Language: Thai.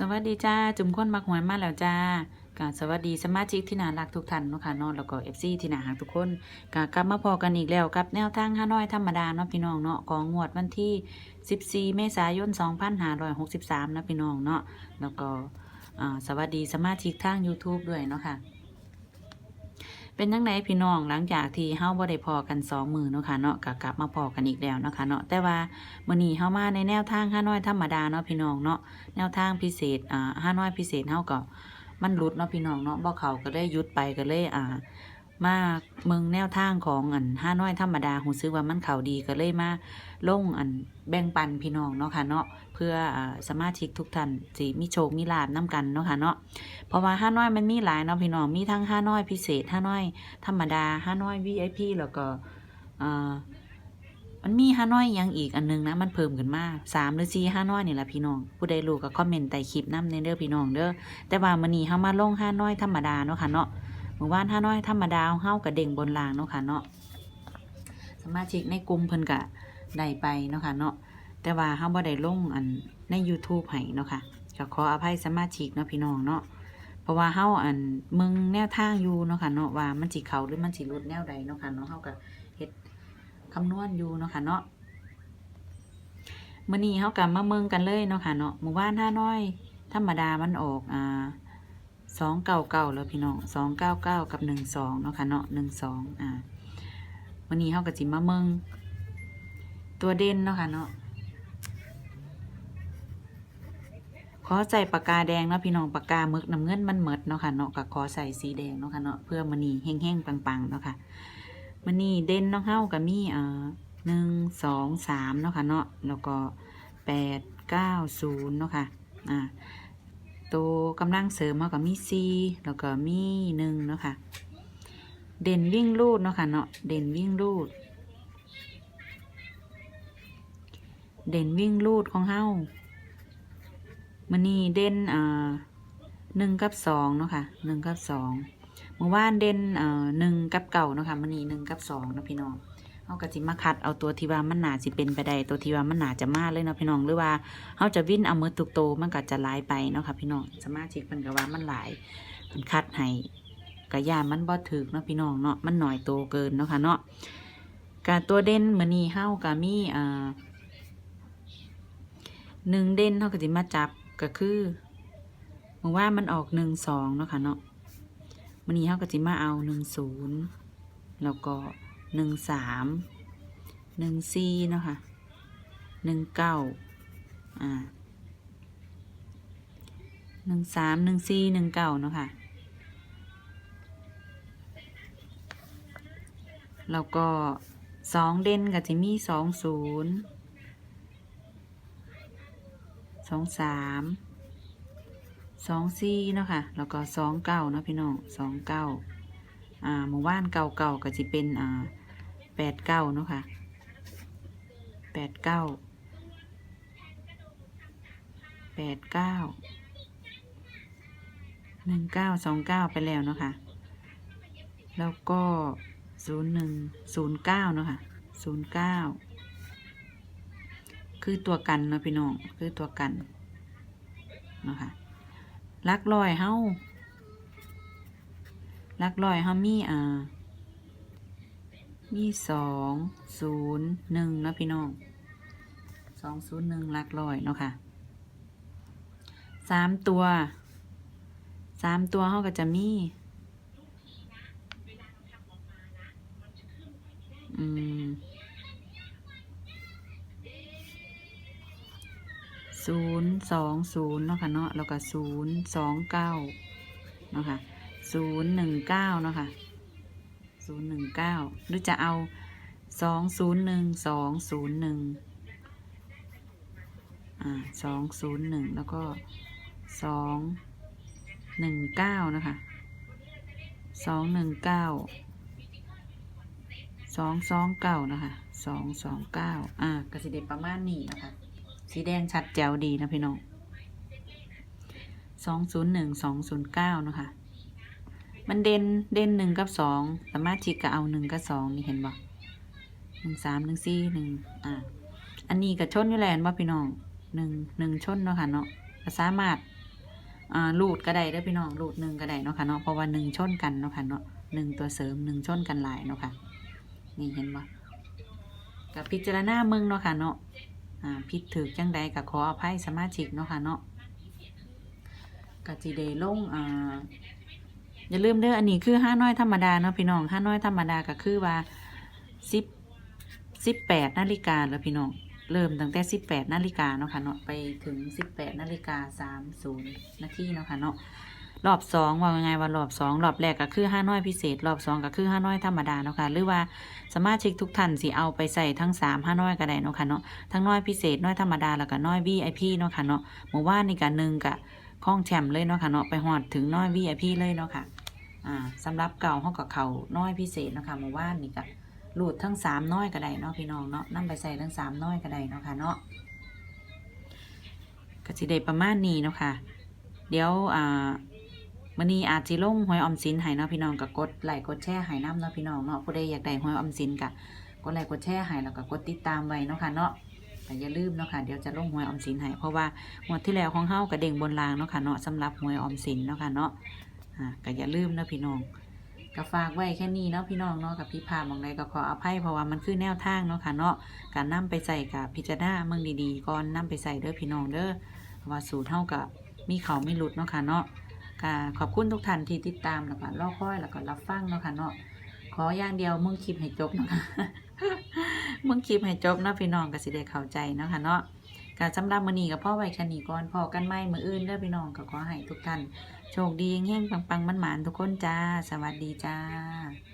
สวัสดีจ้า จุ่มค้นมักหวยมาแล้วจ้ากาสวัสดีสมาชิกที่น่ารักทุกท่านเนาะค่ะนอนแล้วก็เอฟซีที่น่ารักทุกคนกากลับมาพอกันอีกแล้วกับแนวทางห้าน้อยธรรมดาเนาะพี่น้องเนาะของงวดวันที่ 14 เมษายน 2563นะพี่น้องเนาะแล้วก็สวัสดีสมาชิกทาง YouTube ด้วยเนาะค่ะ เป็นยังไงพี่น้องหลังจากที่เฮาบ่ได้พอกันสองมือเนาะค่ะเนาะก็กลับมาพอกันอีกแล้วเนาะค่ะเนาะแต่ว่ามื้อนี้เฮามาในแนวทางห้าน้อยธรรมดาเนาะพี่น้องเนาะแนวทางพิเศษอ่าห้าน้อยพิเศษเฮาก็มันรุดเนาะพี่น้องเนาะบ่เขาก็เลยยุดไปก็เลยอ่า มาเมืองแนวทางของอันห้าน้อยธรรมดาหูซื้อว่ามันเขาดีก็เลยมาลงอันแบ่งปันพี่น้องเนาะค่ะเนาะเพื่ออ่าสมาชิกทุกท่านสิมีโชคมีลาบนํกันเนาะค่ะเนาะเพราะว่าห้าน้อยมันมีหลายเนาะพี่น้องมีทั้งห้าน้อยพิเศษห้าน้อยธรรมดาห้าน้อย VIP แล้วก็อ่ามันมีห้าน้อยหยังอีกอันนึงนะมันเพิ่มขึ้นมาสามหรือสี่ห้าน้อยนี่แหละพี่น้องผู้ใดรู้ก็คอมเมนต์ใต้คลิปน้ำในเด้อพี่น้องเด้อแต่ว่ามื้อนี้เฮามาลงห้าน้อยธรรมดาเนาะค่ะเนาะ เมื่อวานห้าน้อยธรรมดาเฮาก็เด้งบนรางเนาะค่ะเนาะสมาชิกในกลุ่มเพิ่นก็ได้ไปเนาะค่ะเนาะแต่ว่าเฮาบ่ได้ลงอันใน YouTube ให้เนาะค่ะก็ขออภัยสมาชิกเนาะพี่น้องเนาะเพราะว่าเฮาอันมึงแนวทางอยู่เนาะค่ะเนาะว่ามันสิเขาหรือมันสิลดแนวใดเนาะค่ะเนาะเฮาก็เฮ็ดคำนวณอยู่เนาะค่ะเนาะมื้อนี้เฮาก็มาเมืองกันเลยเนาะค่ะเนาะหมู่บ้านห้าน้อย ธรรมดามันออกอ่า 299แล้วพี่น้อง299กับ12เนาะค่ะเนาะ12อ่าวันนี้เฮาก็สิมาเมืองตัวเด่นเนาะค่ะเนาะขอใส่ปากกาแดงเนาะพี่น้องปากกาหมึกน้ำเงินมันเหมดเนาะค่ะเนาะก็ขอใส่สีแดงเนาะค่ะเนาะเพื่อมันนี่แห้งๆปังๆเนาะค่ะมันนี่เด่นเนาะเฮากับมีเอ่อหนึ่งสองสามเนาะค่ะเนาะแล้วก็แปดเก้าศูนย์เนาะค่ะอ่า ตัวกำลังเสริมเฮากับมีสี่แล้วก็มีหนึ่งเนาะค่ะ เด่นวิ่งรูดเนาะค่ะเนาะเด่นวิ่งรูด เด่นวิ่งรูดของเฮามันนี่เด่นอ่าหนึ่งกับสองเนาะค่ะหนึ่งกับสองเมื่อวานเด่นอ่าหนึ่งกับเก่าเนาะค่ะมันนี่หนึ่งกับสองเนาะพี่น้อง เขาก็จิมาคัดเอาตัวที่ว่ามันหนาสิเป็นไปได้ตัวที่ว่ามันหนาจะมาเลยเนาะพี่น้องหรือว่าเขาจะวิ่นเอามือตุกโตมันก็จะหลายไปเนาะค่ะพี่น้องสมาชิกมันก็ว่ามันหลายมันคัดให้กระยานมันบ่ถึกเนาะพี่น้องเนาะมันหน่อยโตเกินเนาะค่ะเนาะกาตัวเด่นมือนี้เฮากะมีอ่าหนึ่งเด่นเขาก็จะมาจับก็คือเมื่อว่ามันออกหนึ่งสองเนาะค่ะเนาะวันนี้เขาก็จะมาเอาหนึ่งศูนย์แล้วก็ หนึ่งสามหนึ่งสี่เนาะค่ะหนึ่งเก้าอ่าหนึ่งสามหนึ่งสี่หนึ่งเก้าเนาะค่ะแล้วก็สองเด่นก็จะมีสองศูนย์สองสามสองสี่เนาะค่ะ แล้วก็สองเก้าเนาะพี่น้องสองเก้าอ่าหมู่บ้านเก่าเก่าก็จะเป็นอ่า แปดเก้าเนาะค่ะแปดเก้าแปดเก้าหนึ่งเก้าสองเก้าไปแล้วเนาะค่ะ แล้วก็ศูนย์หนึ่งศูนย์เก้าเนาะค่ะศูนย์เก้าคือตัวกันเนาะพี่น้อง คือตัวกันเนาะค่ะลักลอยเฮาลักลอยเฮามีอ่า มีสองศูนย์หนึ่งเนาะพี่น้องสองศูนย์หนึ่งลักลอยเนาะค่ะสามตัวสามตัวเฮาก็จะมีอืมศูนย์สองศูนย์เนาะค่ะเนาะแล้วก็ศูนย์สองเก้าเนาะค่ะศูนย์หนึ่งเก้าเนาะค่ะ ศูนย์หนึ่งเก้าหรือจะเอาสองศูนย์หนึ่งสองศูนย์หนึ่งอ่าสองศูนย์หนึ่งแล้วก็สองหนึ่งเก้านะคะสองหนึ่งเก้าสองสองเก้านะคะสองสองเก้าอ่ากสิเดประมาณนี้นะคะ สีแดงชัดแจ๋วดีนะพี่น้องสองศูนย์หนึ่งสองศูนย์เก้านะคะ มันเด่นเด่นหนึ่งกับสองสามารถชิกก็เอาหนึ่งกับสองนี่เห็นบ่หนึ่งสามหนึ่งสี่หนึ่งอ่าอันนี้กับชนอยู่แลนบ่พี่น้องหนึ่งหนึ่งชนเนาะค่ะเนาะก็สามารถอ่ารูดก็ได้เด้อพี่น้องรูดหนึ่งก็ได้เนาะค่ะเนาะเพราะว่าหนึ่งชนกันเนาะค่ะเนาะหนึ่งตัวเสริมหนึ่งชนกันหลายเนาะค่ะนี่เห็นบ่กับพิจารณาเมืองเนาะค่ะเนาะอ่าผิดถือจังใดก็ขออภัยสมาชิกเนาะค่ะเนาะก็จิเดลงอ่า อย่าลืมเด้ออันนี้คือห้าน้อยธรรมดาเนาะพี่น้องห้าน้อยธรรมดาก็คือว่าสิบสิบแปดนาฬิกาแล้วพี่น้องเริ่มตั้งแต่สิบแปดนาฬิกาเนาะค่ะเนาะไปถึงสิบแปดนาฬิกาสามศูนย์นาทีเนาะค่ะเนาะรอบสองว่ายังไงว่ารอบสองรอบแรกก็คือห้าน้อยพิเศษ รอบสองก็คือห้าน้อยธรรมดาเนาะค่ะหรือว่าสมาชิกทุกท่านสิเอาไปใส่ทั้งสามห้าน้อยก็ได้เนาะค่ะเนาะทั้งน้อยพิเศษน้อยธรรมดาแล้วก็น้อย VIP เนาะค่ะเนาะหมู่ว่านนี่ก็หนึ่งกะข้องแชมป์เลยเนาะค่ะเนาะไปหอดถึงน้อย VIP เลยเนาะค่ะ อ่าสำหรับเก่าห้องกับเขาน้อยพิเศษนะคะหมู่ว่านนี่ก็หลุดทั้งสามน้อยก็ได้เนาะพี่น้องเนาะนั่ไปใส่ทั้งสามน้อยก็ได้เนาะค่ะเนาะก็สิได้ประมาณนี้เนาะค่ะเดี๋ยวอ่ามื้อนี้อาจสิลงหวยออมสินให้เนาะพี่น้องก็กดไลค์กดแชร์ให้นํเนาะพี่น้องเนาะผู้ใดอยากได้หวยออมสินก็กดไลค์กดแชร์ให้แล้วก็กดติดตามไว้เนาะค่ะเนาะแต่อย่าลืมเนาะค่ะเดี๋ยวจะลงหวยออมสินให้เพราะว่างวดที่แล้วของเฮาก็เด้งบนรางเนาะค่ะเนาะสำหรับหวยออมสินเนาะค่ะเนาะ อ่าก็อย่าลืมนะพี่น้องก็ฝากไว้แค่นี้เนาะพี่น้องเนาะกับพี่พามองใดก็ขออภัยเพราะว่ามันคือแนวทางเนาะค่ะเนาะการนํไปใส่กับพิจารณาเมืองดีๆก่อนนํไปใส่เด้อพี่น้องเด้อเพราะว่าสูตรเฮากับมีเขาไม่หลุดเนาะค่ะเนาะค่ะขอบคุณทุกท่านที่ติดตามแล้วก็รอคอยแล้วก็รับฟังเนาะค่ะเนาะขออย่างเดียวมึงคลิปให้จบเนาะคะมึงคลิปให้จบเนาะพี่น้องก็สิได้เข้าใจเนาะค่ะเนาะการสำหรับมื้อนี้ก็พ่อไว้แค่นี้ก่อนพอกันใหม่มื้ออื่นเด้อพี่น้องก็ขอให้ทุกท่าน โชคดีเฮงๆปังๆมันหมานทุกคนจ้า สวัสดีจ้า